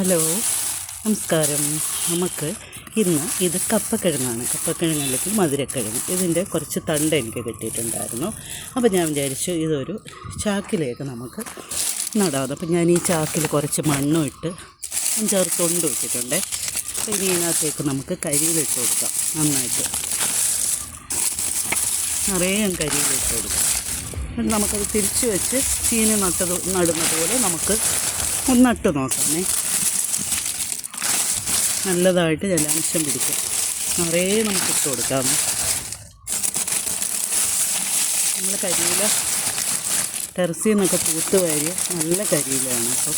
Hello നമസ്കാരം. നമുക്ക് ഇന്ന് ഇത് കപ്പക്കിഴങ്ങാണ്. കപ്പക്കിഴങ്ങ് അല്ലെങ്കിൽ മധുരക്കിഴങ്ങ്. ഇതിന്റെ കുറച്ച് തണ്ട് എനിക്ക് കിട്ടിയിട്ടുണ്ടായിരുന്നു. അപ്പോൾ ഞാൻ വിചാരിച്ചു ഇതൊരു ചാക്കിലേക്ക് നമുക്ക് നടാം. അപ്പോൾ ഞാൻ ഈ ചാക്കിൽ കുറച്ച് മണ്ണും ഇട്ട് അഞ്ചാറ് തൊണ്ട് ഇട്ടിട്ടുണ്ട് അപ്പോൾ ഇനി ഇതിനകത്തേക്ക് നമുക്ക് കരിയിലിട്ട് കൊടുക്കാം. നന്നായിട്ട്. നിറയെ കരിയിലിട്ട് കൊടുക്കാം. എന്നിട്ട് നമുക്കത് തിരിച്ച് വെച്ച് ചീനി നട്ടത് നടുന്നത് പോലെ നമുക്ക് ഒന്ന് നട്ട് നോക്കാമേ. നല്ലതായിട്ട് ജലാംശം പിടിക്കും. നിറയെ നമുക്ക് ഇട്ട് കൊടുക്കാം. നമ്മൾ കരിയില ടെറസിൽ നിന്നൊക്കെ പൂത്ത് വാരിയ നല്ല കരിയിലാണ് അപ്പം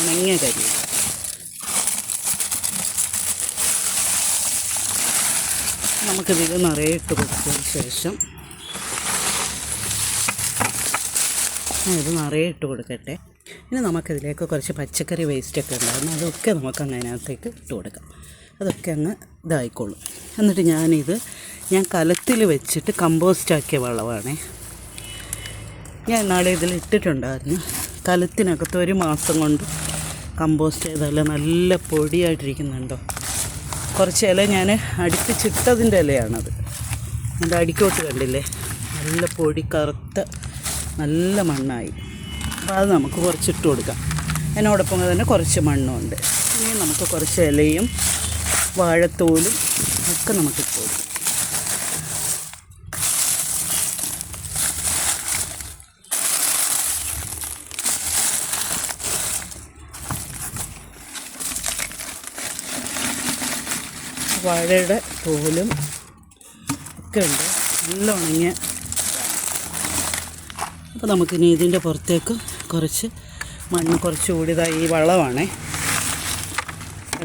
ഉണങ്ങിയ കരിയില. നമുക്കിതിൽ നിറയെ ഇട്ട് കൊടുത്തതിന് ശേഷം ഇത് നിറയെ ഇട്ട് കൊടുക്കട്ടെ. ഇനി നമുക്കിതിലേക്ക് കുറച്ച് പച്ചക്കറി വേസ്റ്റൊക്കെ ഉണ്ടായിരുന്നു അതൊക്കെ നമുക്ക് അതിനകത്തേക്ക് ഇട്ട് കൊടുക്കാം. അതൊക്കെ അങ്ങ് ഇതായിക്കോളും. എന്നിട്ട് ഞാനിത് ഞാൻ കലത്തിൽ വെച്ചിട്ട് കമ്പോസ്റ്റാക്കിയ വളമാണേ. ഞാൻ നാളെ ഇതിൽ ഇട്ടിട്ടുണ്ടായിരുന്നു. കലത്തിനകത്ത് ഒരു മാസം കൊണ്ട് കമ്പോസ്റ്റ് ചെയ്താൽ നല്ല പൊടിയായിട്ടിരിക്കുന്നുണ്ടോ? കുറച്ച് ഇല ഞാൻ അടുപ്പിച്ചിട്ടതിന്റെ ഇലയാണത്. എന്റെ അടിക്കോട്ട് കണ്ടില്ലേ? നല്ല പൊടി കറുത്ത നല്ല മണ്ണായി. അപ്പോൾ അത് നമുക്ക് കുറച്ചിട്ട് കൊടുക്കാം. അതിനോടൊപ്പം തന്നെ കുറച്ച് മണ്ണുണ്ട്. ഇനി നമുക്ക് കുറച്ച് ഇലയും വാഴത്തോലും ഒക്കെ നമുക്ക് ഇട്ട് കൊടുക്കാം. വാഴയുടെ തോലും ഒക്കെ ഉണ്ട്. നല്ല ഉണങ്ങിയ അപ്പോൾ നമുക്കിനി ഇതിന്റെ പുറത്തേക്ക് കുറച്ച് മണ്ണ് കുറച്ച് കൂടിയതാ ഈ വളമാണേ.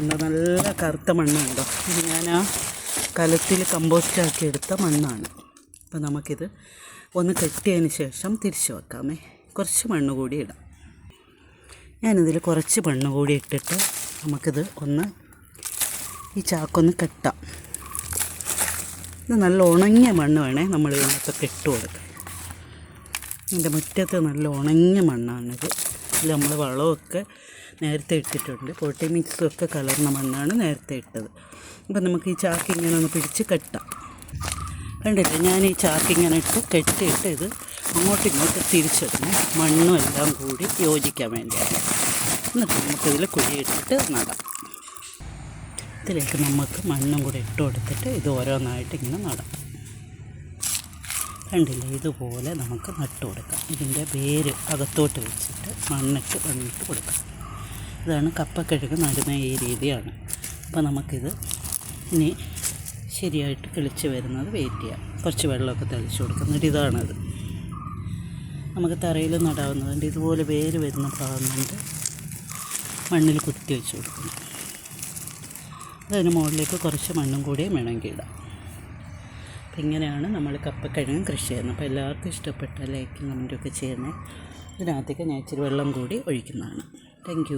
എന്താ നല്ല കറുത്ത മണ്ണുണ്ടോ. ഇത് ഞാൻ ആ കലത്തിൽ കമ്പോസ്റ്റ് ആക്കി എടുത്ത മണ്ണാണ്. അപ്പോൾ നമുക്കിത് ഒന്ന് കെട്ടിയതിന് ശേഷം തിരിച്ചു വെക്കാമേ. കുറച്ച് മണ്ണ് കൂടി ഇടാം. ഞാനിതിൽ കുറച്ച് മണ്ണ് കൂടി ഇട്ടിട്ട് നമുക്കിത് ഒന്ന് ഈ ചാക്കൊന്ന് കെട്ടാം. ഇത് നല്ല ഉണങ്ങിയ മണ്ണ് വേണേ നമ്മൾ ഇതിനകത്തൊക്കെ ഇട്ട് കൊടുക്കാം എന്റെ മുറ്റത്ത് നല്ല ഉണങ്ങിയ മണ്ണാണിത്. ഇതിൽ നമ്മൾ വളമൊക്കെ നേരത്തെ ഇട്ടിട്ടുണ്ട്. പോട്ടി മിക്സും ഒക്കെ കലർന്ന മണ്ണാണ് നേരത്തെ ഇട്ടത്. അപ്പം നമുക്ക് ഈ ചാക്ക് ഇങ്ങനെ ഒന്ന് പിടിച്ച് കെട്ടാം. കണ്ടില്ലേ? ഞാൻ ഈ ചാക്ക് ഇങ്ങനെ ഇട്ട് കെട്ടിയിട്ട് ഇത് അങ്ങോട്ടും ഇങ്ങോട്ടും തിരിച്ചിടണം മണ്ണും എല്ലാം കൂടി യോജിക്കാൻ വേണ്ടിയാണ് എന്നിട്ട് നമുക്കിതിൽ കുഴിയിട്ടിട്ട് നടാം. ഇതിലേക്ക് നമുക്ക് മണ്ണും കൂടി ഇട്ട് കൊടുത്തിട്ട് ഇത് ഓരോന്നായിട്ട് ഇങ്ങനെ നടാം. കണ്ടില്ലേ? ഇതുപോലെ നമുക്ക് നട്ട് കൊടുക്കാം. ഇതിന്റെ വേര് അകത്തോട്ട് വെച്ചിട്ട് മണ്ണിട്ട് മണ്ണിട്ട് കൊടുക്കാം. ഇതാണ് കപ്പക്കിഴങ്ങ് നടുന്ന ഈ രീതിയാണ്. അപ്പോൾ നമുക്കിത് ഇനി ശരിയായിട്ട് കിളിച്ച് വരുന്നത് വെയിറ്റ് ചെയ്യാം. കുറച്ച് വെള്ളമൊക്കെ തളിച്ച് കൊടുക്കാം. എന്നിട്ട് ഇതാണത് നമുക്ക് തറയിൽ നടാവുന്നതുണ്ട്. ഇതുപോലെ വേര് വരുന്ന ഭാഗങ്ങളുണ്ട് മണ്ണിൽ കുത്തി വെച്ച് കൊടുക്കണം. അതിന് മുകളിലേക്ക് കുറച്ച് മണ്ണും കൂടിയും വേണമെങ്കിൽ ഇടാം. ഇങ്ങനെയാണ് നമ്മൾ കപ്പക്കിഴങ്ങ് കൃഷി ചെയ്യുന്നത്. അപ്പോൾ എല്ലാവർക്കും ഇഷ്ടപ്പെട്ട ലൈക്കും കമന്റും ഒക്കെ ചെയ്യുന്നത് ഇതിനകത്തേക്ക് ഞാൻ ഇച്ചിരി വെള്ളം കൂടി ഒഴിക്കുന്നതാണ്. താങ്ക്